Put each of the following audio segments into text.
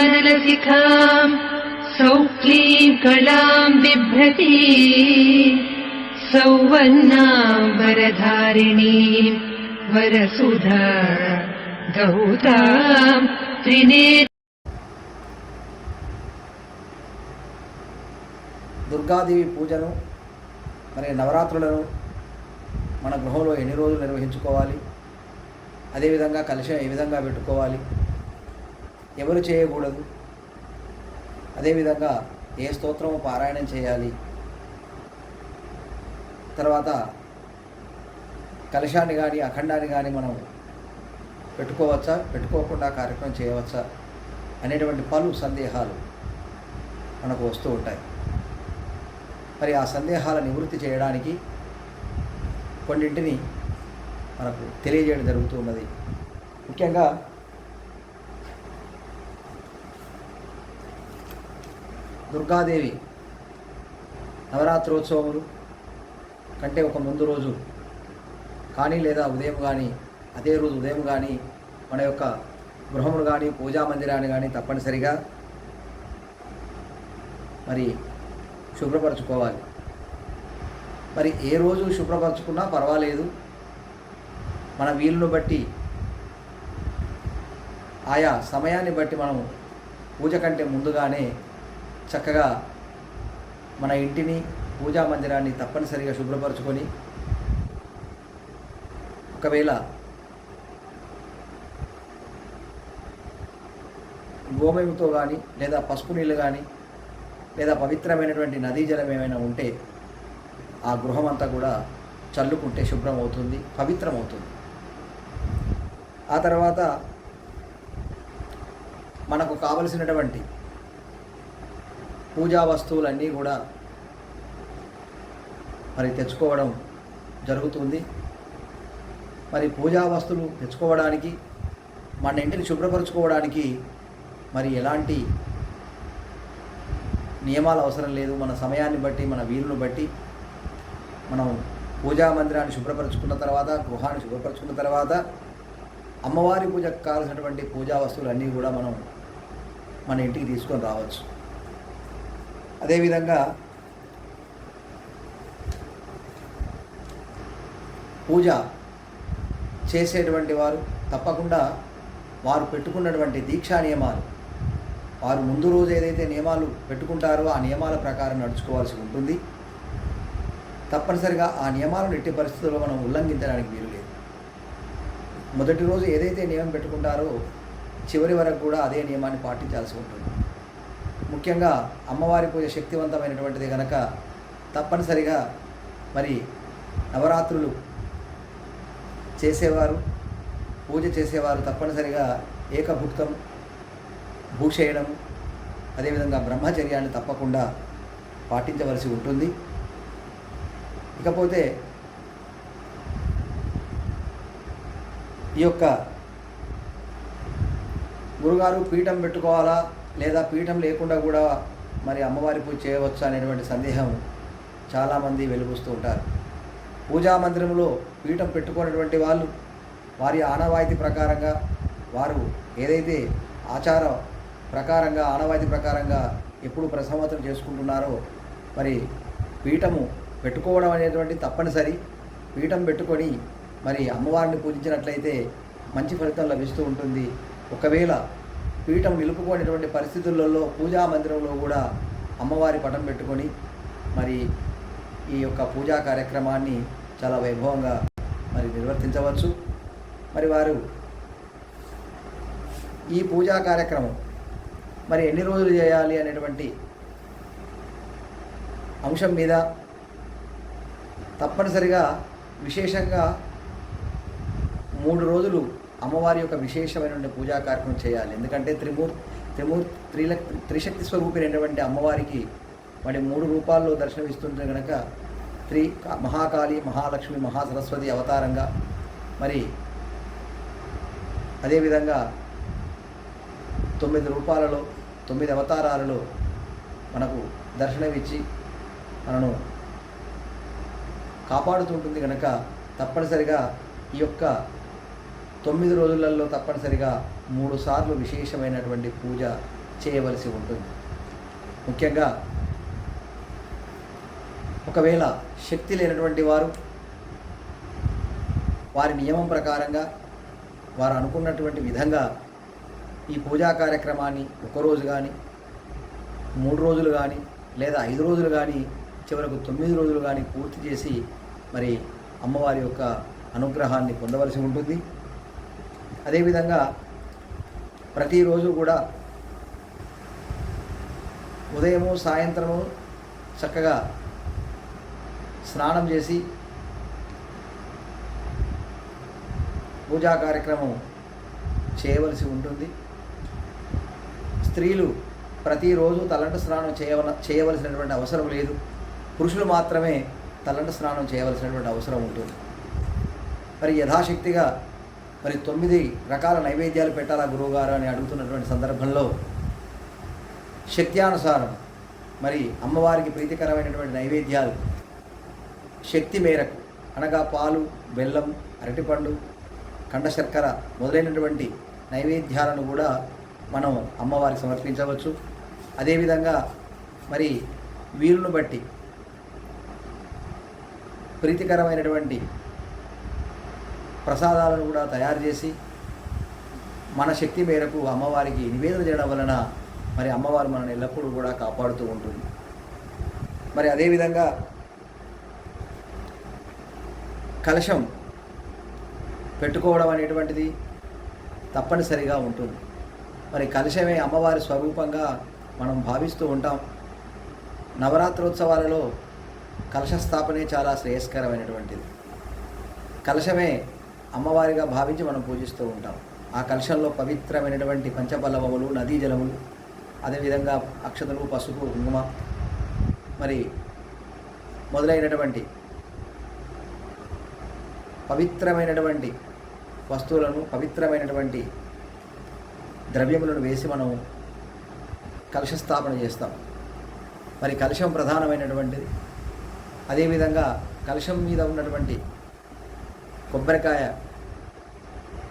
ह्रीङ्कारासनगर्भितानलशिखाम् सौक्लीम् कलाम् बिभ्रती सौवर्णाम् वरधारिणीम् वरसुधा दौताम् त्रिने దుర్గాదేవి పూజను మరి నవరాత్రులను మన గృహంలో ఎన్ని రోజులు నిర్వహించుకోవాలి అదేవిధంగా కలశం ఏ విధంగా పెట్టుకోవాలి. ఎవరు చేయకూడదు. అదేవిధంగా ఏ స్తోత్రము పారాయణం చేయాలి. తర్వాత కలశాన్ని కానీ అఖండాన్ని కానీ మనం పెట్టుకోవచ్చా? పెట్టుకోకుండా కార్యక్రమం చేయవచ్చా? అనేటువంటి పలు సందేహాలు మనకు వస్తూ ఉంటాయి. మరి ఆ సందేహాల నివృత్తి చేయడానికి కొన్నింటిని మనకు తెలియజేయడం జరుగుతూ ఉన్నది. ముఖ్యంగా దుర్గాదేవి నవరాత్రోత్సవములు కంటే ఒక ముందు రోజు కానీ లేదా ఉదయం కానీ అదే రోజు ఉదయం కానీ మన యొక్క గృహమును కానీ పూజా మందిరాన్ని కానీ తప్పనిసరిగా మరి శుభ్రపరచుకోవాలి. మరి ఏ రోజు శుభ్రపరచుకున్నా పర్వాలేదు. మన వీలును బట్టి ఆయా సమయాన్ని బట్టి మనం పూజ కంటే ముందుగానే చక్కగా మన ఇంటిని పూజా మందిరాన్ని తప్పనిసరిగా శుభ్రపరచుకొని ఒకవేళ గోమయంతో కానీ లేదా పసుపు నీళ్ళు కానీ లేదా పవిత్రమైనటువంటి నదీ జలం ఏమైనా ఉంటే ఆ గృహం అంతా కూడా చల్లుకుంటే శుభ్రం అవుతుంది పవిత్రం అవుతుంది ఆ తర్వాత మనకు కావలసినటువంటి పూజా వస్తువులన్నీ కూడా మరి తెచ్చుకోవడం జరుగుతుంది. మరి పూజా వస్తువులు తెచ్చుకోవడానికి మన ఇంటిని శుభ్రపరచుకోవడానికి మరి ఎలాంటి నియమాలు అవసరం లేదు. మన సమయాన్ని బట్టి మన వీలును బట్టి మనం పూజా మందిరాన్ని శుభ్రపరచుకున్న తర్వాత గృహాన్ని శుభ్రపరచుకున్న తర్వాత అమ్మవారి పూజకు కావాల్సినటువంటి పూజా వస్తువులు అన్నీ కూడా మనం మన ఇంటికి తీసుకొని రావచ్చు. అదేవిధంగా పూజ చేసేటువంటి వారు తప్పకుండా వారు పెట్టుకున్నటువంటి దీక్షా నియమాలు వారు ముందు రోజు ఏదైతే నియమాలు పెట్టుకుంటారో ఆ నియమాల ప్రకారం నడుచుకోవాల్సి ఉంటుంది. తప్పనిసరిగా ఆ నియమాలను ఎట్టి పరిస్థితుల్లో మనం ఉల్లంఘించడానికి వీలు మొదటి రోజు ఏదైతే నియమం పెట్టుకుంటారో చివరి వరకు కూడా అదే నియమాన్ని పాటించాల్సి ఉంటుంది. ముఖ్యంగా అమ్మవారి పూజ శక్తివంతమైనటువంటిది కనుక తప్పనిసరిగా మరి నవరాత్రులు చేసేవారు పూజ చేసేవారు తప్పనిసరిగా ఏకభుక్తం భూషేయడం అదేవిధంగా బ్రహ్మచర్యాన్ని తప్పకుండా పాటించవలసి ఉంటుంది. ఇకపోతే ఈ యొక్క గురుగారు పీఠం పెట్టుకోవాలా? లేదా పీఠం లేకుండా కూడా మరి అమ్మవారి పూజ చేయవచ్చా అనేటువంటి సందేహం చాలామంది వెలుగుస్తూ ఉంటారు. పూజా మందిరంలో పీఠం పెట్టుకున్నటువంటి వాళ్ళు వారి ఆనవాయితీ ప్రకారంగా వారు ఏదైతే ఆచార ప్రకారంగా ఆనవాయితీ ప్రకారంగా ఎప్పుడు ప్రసమతం చేసుకుంటున్నారో మరి పీఠము పెట్టుకోవడం అనేటువంటి తప్పనిసరి. పీఠం పెట్టుకొని మరి అమ్మవారిని పూజించినట్లయితే మంచి ఫలితం లభిస్తూ ఉంటుంది. ఒకవేళ పీఠం నిలుపుకునేటువంటి పరిస్థితులలో పూజా మందిరంలో కూడా అమ్మవారి పటం పెట్టుకొని మరి ఈ యొక్క పూజా కార్యక్రమాన్ని చాలా వైభవంగా మరి నిర్వర్తించవచ్చు. మరి వారు ఈ పూజా కార్యక్రమం మరి ఎన్ని రోజులు చేయాలి అనేటువంటి అంశం మీద తప్పనిసరిగా విశేషంగా మూడు రోజులు అమ్మవారి యొక్క విశేషమైనటువంటి పూజా కార్యక్రమం చేయాలి. ఎందుకంటే త్రిమూర్ త్రిమూర్ త్రిల త్రిశక్తి స్వరూపినటువంటి అమ్మవారికి మరి మూడు రూపాల్లో దర్శనమిస్తుంటే కనుక త్రి మహాకాళి మహాలక్ష్మి మహాసరస్వతి అవతారంగా మరి అదేవిధంగా తొమ్మిది రూపాలలో తొమ్మిది అవతారాలలో మనకు దర్శనమిచ్చి మనను కాపాడుతుంటుంది కనుక తప్పనిసరిగా ఈ యొక్క తొమ్మిది రోజులలో తప్పనిసరిగా మూడు సార్లు విశేషమైనటువంటి పూజ చేయవలసి ఉంటుంది. ముఖ్యంగా ఒకవేళ శక్తి లేనటువంటి వారు వారి నియమం ప్రకారంగా వారు అనుకున్నటువంటి విధంగా ఈ పూజా కార్యక్రమాన్ని ఒకరోజు కానీ మూడు రోజులు కానీ లేదా ఐదు రోజులు కానీ చివరకు తొమ్మిది రోజులు కానీ పూర్తి చేసి మరి అమ్మవారి యొక్క అనుగ్రహాన్ని పొందవలసి ఉంటుంది. అదేవిధంగా ప్రతిరోజు కూడా ఉదయము సాయంత్రము చక్కగా స్నానం చేసి పూజా కార్యక్రమం చేయవలసి ఉంటుంది. స్త్రీలు ప్రతిరోజు తలంట స్నానం చేయవల చేయవలసినటువంటి అవసరం లేదు. పురుషులు మాత్రమే తలంట స్నానం చేయవలసినటువంటి అవసరం ఉంటుంది. మరి యథాశక్తిగా మరి తొమ్మిది రకాల నైవేద్యాలు పెట్టాలా గురువుగారు అని అడుగుతున్నటువంటి సందర్భంలో శక్త్యానుసారం మరి అమ్మవారికి ప్రీతికరమైనటువంటి నైవేద్యాలు శక్తి మేరకు అనగా పాలు బెల్లం అరటిపండు కండ శర్కర మొదలైనటువంటి నైవేద్యాలను కూడా మనం అమ్మవారికి సమర్పించవచ్చు. అదేవిధంగా మరి వీరును బట్టి ప్రీతికరమైనటువంటి ప్రసాదాలను కూడా తయారు చేసి మన శక్తి మేరకు అమ్మవారికి నివేదన చేయడం వలన మరి అమ్మవారు మనల్ని ఎల్లప్పుడూ కూడా కాపాడుతూ ఉంటుంది. మరి అదేవిధంగా కలశం పెట్టుకోవడం అనేటువంటిది తప్పనిసరిగా ఉంటుంది. మరి కలశమే అమ్మవారి స్వరూపంగా మనం భావిస్తూ ఉంటాం. నవరాత్రోత్సవాలలో కలశ స్థాపనే చాలా శ్రేయస్కరమైనటువంటిది. కలశమే అమ్మవారిగా భావించి మనం పూజిస్తూ ఉంటాం. ఆ కలశంలో పవిత్రమైనటువంటి పంచపల్లవములు నదీ జలములు అదేవిధంగా అక్షతలు పసుపు కుంకుమ మరి మొదలైనటువంటి పవిత్రమైనటువంటి వస్తువులను పవిత్రమైనటువంటి ద్రవ్యములను వేసి మనం కలశ స్థాపన చేస్తాం. మరి కలశం ప్రధానమైనటువంటిది. అదేవిధంగా కలశం మీద ఉన్నటువంటి కొబ్బరికాయ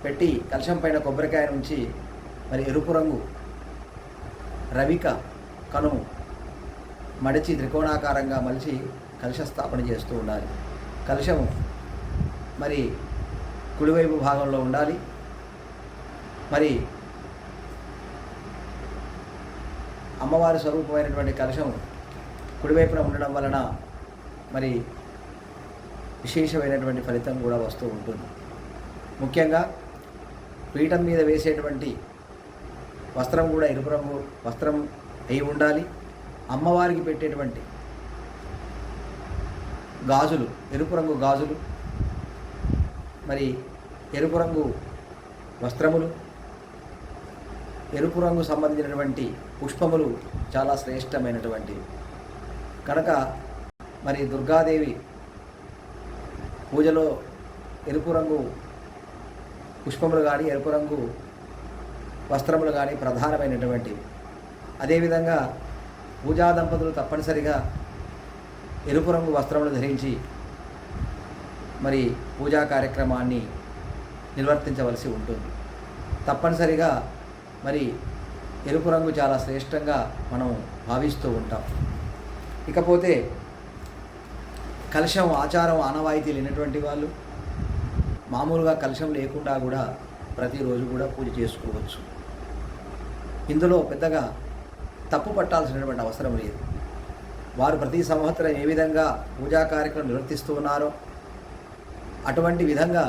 పెట్టి కలశం పైన కొబ్బరికాయ నుంచి మరి ఎరుపు రంగు రవిక కనుము మడిచి త్రికోణాకారంగా మలిచి కలశ స్థాపన చేస్తూ ఉండాలి. కలశము మరి కుడివైపు భాగంలో ఉండాలి. మరి అమ్మవారి స్వరూపమైనటువంటి కలశం కుడివైపున ఉండడం వలన మరి విశేషమైనటువంటి ఫలితం కూడా వస్తూ ఉంటుంది. ముఖ్యంగా పీఠం మీద వేసేటువంటి వస్త్రం కూడా ఎరుపు రంగు వస్త్రం అయి ఉండాలి. అమ్మవారికి పెట్టేటువంటి గాజులు ఎరుపు రంగు గాజులు మరి ఎరుపు రంగు వస్త్రములు ఎరుపు రంగు సంబంధించినటువంటి పుష్పములు చాలా శ్రేష్టమైనటువంటివి కనుక మరి దుర్గాదేవి పూజలో ఎరుపు రంగు పుష్పములు కానీ ఎరుపు రంగు వస్త్రములు కానీ ప్రధానమైనటువంటివి అదేవిధంగా పూజా దంపతులు తప్పనిసరిగా ఎరుపు రంగు వస్త్రములు ధరించి మరి పూజా కార్యక్రమాన్ని నిర్వర్తించవలసి ఉంటుంది. తప్పనిసరిగా మరి ఎరుపు రంగు చాలా శ్రేష్టంగా మనం భావిస్తూ ఉంటాం. ఇకపోతే కలశం ఆచారం ఆనవాయితీ లేనటువంటి వాళ్ళు మామూలుగా కలశం లేకుండా కూడా ప్రతిరోజు కూడా పూజ చేసుకోవచ్చు. ఇందులో పెద్దగా తప్పు పట్టాల్సినటువంటి అవసరం లేదు. వారు ప్రతి సంవత్సరం ఏ విధంగా పూజా కార్యక్రమం నిర్వర్తిస్తూ ఉన్నారో అటువంటి విధంగా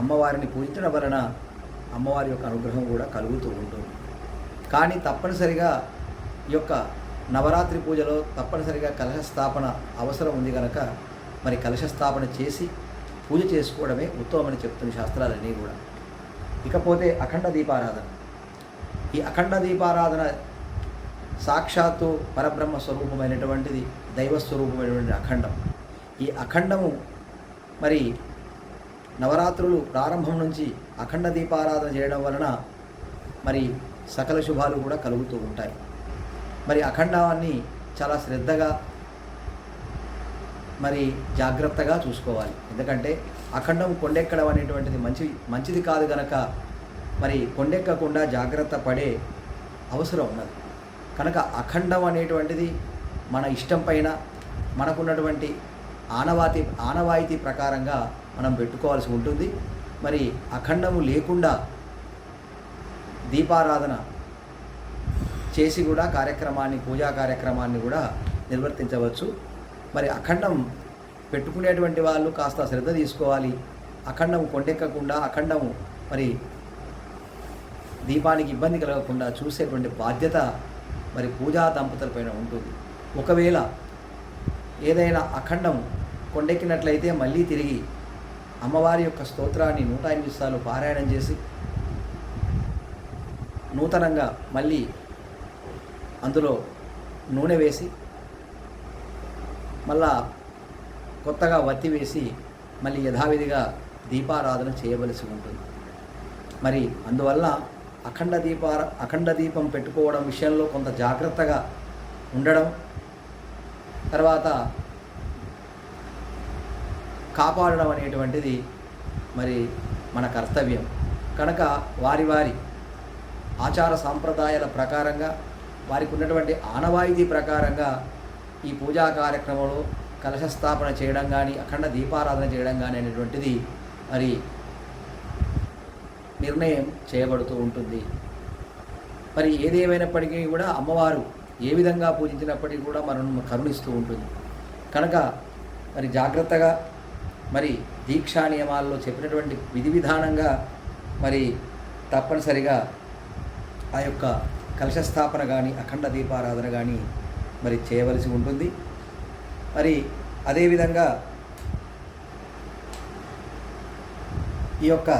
అమ్మవారిని పూజించడం వలన అమ్మవారి యొక్క అనుగ్రహం కూడా కలుగుతూ ఉంటుంది. కానీ తప్పనిసరిగా ఈ యొక్క నవరాత్రి పూజలో తప్పనిసరిగా కలశ స్థాపన అవసరం ఉంది కనుక మరి కలశ స్థాపన చేసి పూజ చేసుకోవడమే ఉత్తమమని చెప్తున్న శాస్త్రాలన్నీ కూడా. ఇకపోతే అఖండ దీపారాధన. ఈ అఖండ దీపారాధన సాక్షాత్తు పరబ్రహ్మ స్వరూపమైనటువంటిది దైవ స్వరూపమైనటువంటి అఖండం. ఈ అఖండము మరి నవరాత్రులు ప్రారంభం నుంచి అఖండ దీపారాధన చేయడం వలన మరి సకల శుభాలు కూడా కలుగుతూ ఉంటాయి. మరి అఖండాన్ని చాలా శ్రద్ధగా మరి జాగ్రత్తగా చూసుకోవాలి. ఎందుకంటే అఖండం కొండెక్కడం అనేటువంటిది మంచి మంచిది కాదు గనక మరి కొండెక్కకుండా జాగ్రత్త పడే అవసరం ఉన్నది. కనుక అఖండం అనేటువంటిది మన ఇష్టం పైన మనకున్నటువంటి ఆనవాతి ఆనవాయితీ ప్రకారంగా మనం పెట్టుకోవాల్సి ఉంటుంది. మరి అఖండము లేకుండా దీపారాధన చేసి కూడా కార్యక్రమాన్ని పూజా కార్యక్రమాన్ని కూడా నిర్వర్తించవచ్చు. మరి అఖండం పెట్టుకునేటువంటి వాళ్ళు కాస్త శ్రద్ధ తీసుకోవాలి. అఖండము కొండెక్కకుండా అఖండము మరి దీపానికి ఇబ్బంది కలగకుండా చూసేటువంటి బాధ్యత మరి పూజా దంపతులపైన ఉంటుంది. ఒకవేళ ఏదైనా అఖండం కొండెక్కినట్లయితే మళ్ళీ తిరిగి అమ్మవారి యొక్క స్తోత్రాన్ని నూట ఎనిమిది సార్లు పారాయణం చేసి నూతనంగా మళ్ళీ అందులో నూనె వేసి మళ్ళా కొత్తగా వత్తి వేసి మళ్ళీ యథావిధిగా దీపారాధన చేయవలసి ఉంటుంది. మరి అందువల్ల అఖండ దీప అఖండ దీపం పెట్టుకోవడం విషయంలో కొంత జాగ్రత్తగా ఉండడం తర్వాత కాపాడడం అనేటువంటిది మరి మన కర్తవ్యం. కనుక వారి వారి ఆచార సాంప్రదాయాల ప్రకారంగా వారికి ఉన్నటువంటి ఆనవాయితీ ప్రకారంగా ఈ పూజా కార్యక్రమంలో కలశ స్థాపన చేయడం కానీ అఖండ దీపారాధన చేయడం కానీ అనేటువంటిది మరి నిర్ణయం చేయబడుతూ ఉంటుంది. మరి ఏదేమైనప్పటికీ కూడా అమ్మవారు ఏ విధంగా పూజించినప్పటికీ కూడా మనల్ని కరుణిస్తూ ఉంటుంది. కనుక మరి జాగ్రత్తగా మరి దీక్షా నియమాల్లో చెప్పినటువంటి విధి విధానంగా మరి తప్పనిసరిగా ఆ యొక్క కలశ స్థాపన కానీ అఖండ దీపారాధన కానీ మరి చేయవలసి ఉంటుంది. మరి అదేవిధంగా ఈ యొక్క